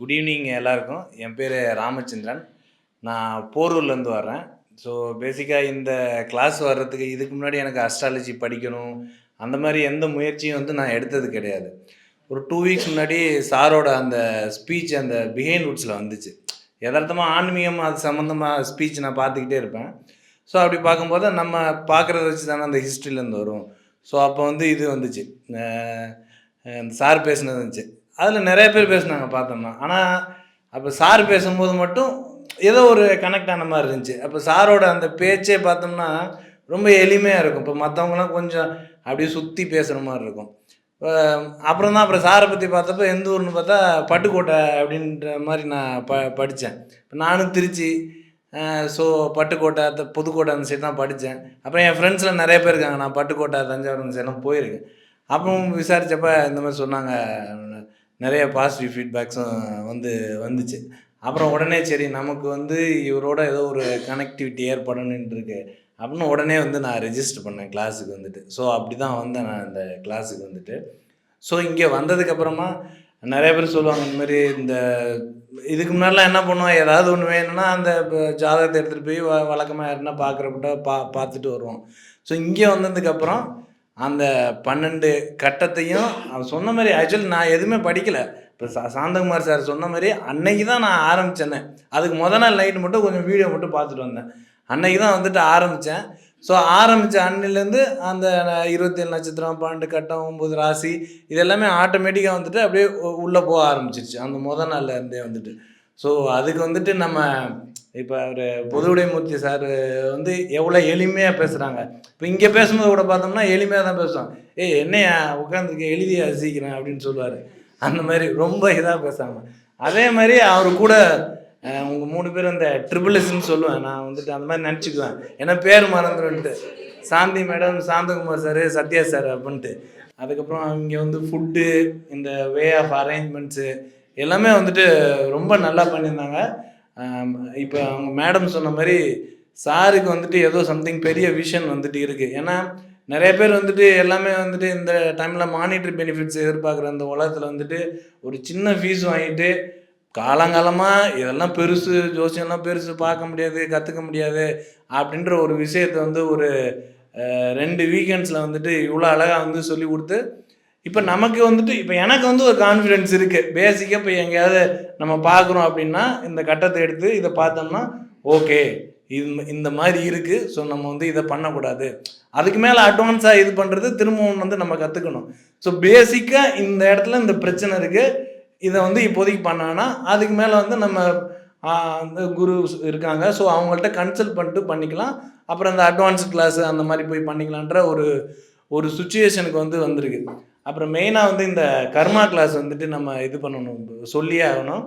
Good evening எல்லாருக்கும். என் பேர் ராமச்சந்திரன். நான் போரூர்லேருந்து வர்றேன். ஸோ பேசிக்காக இந்த கிளாஸ் வர்றதுக்கு இதுக்கு முன்னாடி எனக்கு அஸ்ட்ராலஜி படிக்கணும். அந்த மாதிரி எந்த முயற்சியும் வந்து நான் எடுத்தது கிடையாது. ஒரு டூ வீக்ஸ் முன்னாடி சாரோட அந்த ஸ்பீச் அந்த பிஹைண்ட் வுட்ஸில் வந்துச்சு. யதார்த்தமாக ஆன்மீகம் அது சம்மந்தமாக ஸ்பீச் நான் பார்த்துக்கிட்டே இருப்பேன். ஸோ அப்படி பார்க்கும்போது நம்ம பார்க்குறத வச்சு தானே அந்த ஹிஸ்ட்ரியிலேருந்து வரும். ஸோ அப்போ வந்து இது வந்துச்சு. அந்த சார் பேசினது வந்துச்சு. அதில் நிறைய பேர் பேசினாங்க பார்த்தோம்னா. ஆனால் அப்போ சார் பேசும்போது மட்டும் ஏதோ ஒரு கனெக்ட் ஆன மாதிரி இருந்துச்சு. அப்போ சாரோட அந்த பேச்சே பார்த்தோம்னா ரொம்ப எளிமையாக இருக்கும். இப்போ மற்றவங்களாம் கொஞ்சம் அப்படியே சுற்றி பேசுகிற மாதிரி இருக்கும். இப்போ அப்புறம் தான் அப்புறம் சாரை பற்றி பார்த்தப்ப எந்த ஊர்னு பார்த்தா பட்டுக்கோட்டை அப்படின்ற மாதிரி நான் ப படித்தேன் இப்போ நானும் திருச்சி ஸோ பட்டுக்கோட்டை த- புதுக்கோட்டை அந்த சைடு தான் படித்தேன் அப்புறம் என் ஃப்ரெண்ட்ஸில் நிறைய பேர் இருக்காங்க. நான் பட்டுக்கோட்டை தஞ்சாவூர் அந்த சைடெலாம் போயிருக்கேன். அப்புறம் விசாரித்தப்ப இந்த மாதிரி சொன்னாங்க நிறைய பாசிட்டிவ் ஃபீட்பேக்ஸும் வந்து வந்துச்சு. அப்புறம் உடனே சரி நமக்கு வந்து இவரோட ஏதோ ஒரு கனெக்டிவிட்டி ஏற்படணுன்ட்டு இருக்கு அப்படின்னு உடனே வந்து நான் ரெஜிஸ்டர் பண்ணேன் கிளாஸுக்கு வந்துட்டு. ஸோ அப்படி தான் வந்தேன் நான் இந்த கிளாஸுக்கு வந்துட்டு. ஸோ இங்கே வந்ததுக்கப்புறமா நிறைய பேர் சொல்லுவாங்க இந்த மாதிரி இந்த இதுக்கு முன்னாடிலாம் என்ன பண்ணுவோம்? ஏதாவது ஒன்று வேணும்னா அந்த இப்போ ஜாதகத்தை எடுத்துகிட்டு போய் வ வழக்கமாக யாருன்னா பார்க்குறப்பட்ட பா பார்த்துட்டு வருவோம். ஸோ இங்கே வந்ததுக்கப்புறம் அந்த பன்னெண்டு கட்டத்தையும் அவன் சொன்ன மாதிரி ஆக்சுவலி நான் எதுவுமே படிக்கலை. இப்போ சா சாந்தகுமார் சார் சொன்ன மாதிரி அன்னைக்கு தான் நான் ஆரம்பித்தேனே அதுக்கு முத நாள் லைட் மட்டும் கொஞ்சம் வீடியோ மட்டும் பார்த்துட்டு வந்தேன். அன்னைக்கு தான் வந்துட்டு ஆரம்பித்தேன் ஸோ ஆரம்பித்த அன்னிலேருந்து அந்த இருபத்தேழு நட்சத்திரம் பன்னெண்டு கட்டம் ஒம்பது ராசி இதெல்லாமே ஆட்டோமேட்டிக்காக வந்துட்டு அப்படியே உள்ளே போக ஆரம்பிச்சிருச்சு. அந்த முத நாள்லேருந்தே வந்துட்டு. ஸோ அதுக்கு வந்துட்டு நம்ம இப்போ அவர் பொதுவுடைமூர்த்தி சார் வந்து எவ்வளோ எளிமையாக பேசுகிறாங்க இப்போ இங்கே பேசும்போது கூட பார்த்தோம்னா எளிமையாக தான் பேசுவான். ஏய் என்னையா உட்காந்துருக்க எழுதி அசிக்கிறேன் அப்படின்னு சொல்லுவார். அந்த மாதிரி ரொம்ப இதாக பேசுகிறாங்க அதே மாதிரி அவர் கூட உங்கள் மூணு பேர் அந்த ட்ரிபிள்எஸ்ன்னு சொல்லுவேன். நான் வந்துட்டு அந்த மாதிரி நினச்சிக்குவேன். ஏன்னா பேர் மறந்துடுன்ட்டு Shanti madam Santhakumar sir Sathya sir அப்படின்ட்டு. அதுக்கப்புறம் இங்கே வந்து ஃபுட்டு இந்த வே ஆஃப் அரேஞ்ச்மெண்ட்ஸு எல்லாமே வந்துட்டு ரொம்ப நல்லா பண்ணியிருந்தாங்க. இப்போ அவங்க மேடம் சொன்ன மாதிரி சாருக்கு வந்துட்டு ஏதோ சம்திங் பெரிய விஷன் வந்துட்டு இருக்குது ஏன்னா நிறைய பேர் வந்துட்டு எல்லாமே வந்துட்டு இந்த டைமில் மானிட்டரி பெனிஃபிட்ஸ் எதிர்பார்க்குற அந்த உலகத்தில் வந்துட்டு ஒரு சின்ன ஃபீஸ் வாங்கிட்டு காலங்காலமாக இதெல்லாம் பெருசு ஜோசியம்லாம் பெருசு பார்க்க முடியாது கற்றுக்க முடியாது அப்படின்ற ஒரு விஷயத்தை வந்து ஒரு ரெண்டு வீக்கெண்ட்ஸில் வந்துட்டு இவ்வளோ அழகாக வந்து சொல்லி கொடுத்து இப்போ நமக்கு வந்துட்டு இப்போ எனக்கு வந்து ஒரு கான்ஃபிடென்ஸ் இருக்குது பேசிக்காக இப்போ எங்கேயாவது நம்ம பார்க்குறோம் அப்படின்னா இந்த கட்டத்தை எடுத்து இதை பார்த்தோம்னா ஓகே இது இந்த மாதிரி இருக்குது ஸோ நம்ம வந்து இதை பண்ணக்கூடாது. அதுக்கு மேலே அட்வான்ஸாக இது பண்ணுறது திரும்பவும் வந்து நம்ம கற்றுக்கணும் ஸோ பேசிக்காக இந்த இடத்துல இந்த பிரச்சனை இருக்குது இதை வந்து இப்போதைக்கு பண்ணாங்கன்னா அதுக்கு மேலே வந்து நம்ம அந்த குரு இருக்காங்க. ஸோ அவங்கள்ட்ட கன்சல்ட் பண்ணிட்டு பண்ணிக்கலாம். அப்புறம் இந்த அட்வான்ஸ் கிளாஸ் அந்த மாதிரி போய் பண்ணிக்கலான்ற ஒரு ஒரு சுச்சுவேஷனுக்கு வந்து வந்திருக்கு. அப்புறம் மெயினாக வந்து இந்த கர்மா கிளாஸ் வந்துட்டு நம்ம இது பண்ணணும் சொல்லியே ஆகணும்.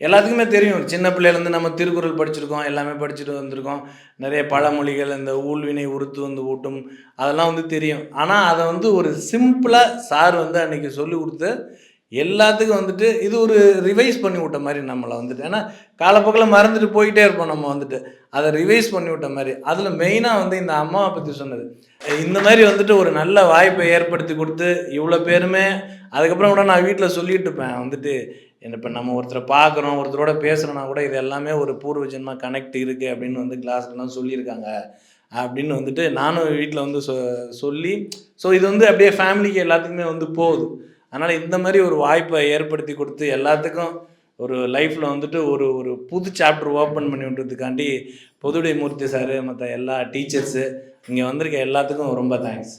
எல்லாத்துக்குமே தெரியும் சின்ன பிள்ளையிலேருந்து நம்ம திருக்குறள் படிச்சிருக்கோம் எல்லாமே படிச்சுட்டு வந்திருக்கோம். நிறைய பழமொழிகள் இந்த ஊழ்வினை உறுத்து வந்து ஊட்டும் அதெல்லாம் வந்து தெரியும். ஆனால் அதை வந்து ஒரு சிம்பிளாக சார் வந்து அன்றைக்கி சொல்லி கொடுத்து எல்லாத்துக்கும் வந்துட்டு இது ஒரு ரிவைஸ் பண்ணி விட்ட மாதிரி நம்மளை வந்துட்டு. ஏன்னா காலப்போக்கில் மறந்துட்டு போயிட்டே இருப்போம் நம்ம வந்துட்டு. அதை ரிவைஸ் பண்ணி விட்ட மாதிரி. அதில் மெயினாக வந்து இந்த அம்மாவை பற்றி சொன்னது. இந்த மாதிரி வந்துட்டு ஒரு நல்ல வாய்ப்பை ஏற்படுத்தி கொடுத்து இவ்வளோ பேருமே அதுக்கப்புறம் கூட நான் வீட்டில் சொல்லிட்டு இருப்பேன். வந்துட்டு என்ன இப்போ நம்ம ஒருத்தரை பார்க்குறோம் ஒருத்தரோட பேசுகிறோன்னா கூட இது எல்லாமே ஒரு பூர்வ ஜென்மா கனெக்ட் இருக்குது அப்படின்னு வந்து கிளாஸ்லாம் சொல்லியிருக்காங்க. அப்படின்னு வந்துட்டு நானும் வீட்டில் வந்து சொ சொல்லி ஸோ இது வந்து அப்படியே ஃபேமிலிக்கு எல்லாத்துக்குமே வந்து போகுது. அதனால் இந்த மாதிரி ஒரு வாய்ப்பை ஏற்படுத்தி கொடுத்து எல்லாத்துக்கும் ஒரு லைஃப்பில் வந்துட்டு ஒரு ஒரு புது சாப்டர் ஓப்பன் பண்ணி விட்றதுக்காண்டி பொதுடை மூர்த்தி சார் மற்ற எல்லா டீச்சர்ஸு இங்கே வந்திருக்க எல்லாத்துக்கும் ரொம்ப தேங்க்ஸ்